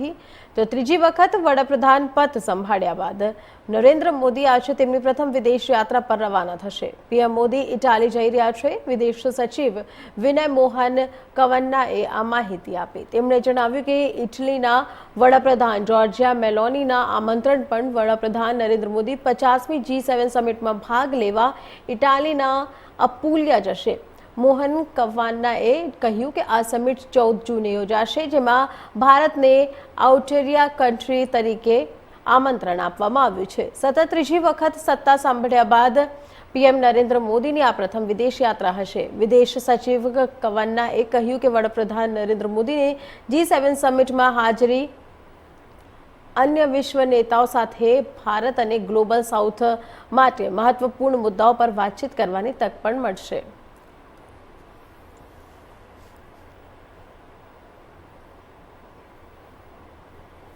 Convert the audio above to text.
નથી તો ત્રીજી વખત વડાપ્રધાન પદ સંભાળ્યા બાદ નરેન્દ્ર મોદી આજે તેમની પ્રથમ વિદેશ યાત્રા પર રવાના થશે. પીએમ મોદી ઇટાલી જઈ રહ્યા છે. વિદેશ સચિવ વિનય મોહન કવન્નાએ આ માહિતી આપી. તેમણે જણાવ્યું કે ઇટલીના વડાપ્રધાન જોર્જિયા મેલોનીના આમંત્રણ પણ વડાપ્રધાન નરેન્દ્ર મોદી પચાસમી જી સેવન સમિટમાં ભાગ લેવા ઇટાલીના અપુલિયા જશે. મોહન કવાન્નાએ કહ્યું કે આ સમિટ ચૌદ જૂને યોજાશે, જેમાં ભારતને આઉટેરિયા કન્ટ્રી તરીકે આમંત્રણ આપવામાં આવ્યું છે. સતત ત્રીજી વખત સત્તા સાંભળ્યા બાદ પીએમ નરેન્દ્ર મોદીની આ પ્રથમ વિદેશ યાત્રા હશે. વિદેશ સચિવ કવન્નાએ કહ્યું કે વડાપ્રધાન નરેન્દ્ર મોદીને જી સેવન સમિટમાં હાજરી અન્ય વિશ્વ નેતાઓ સાથે ભારત અને ગ્લોબલ સાઉથ માટે મહત્વપૂર્ણ મુદ્દાઓ પર વાતચીત કરવાની તક પણ મળશે.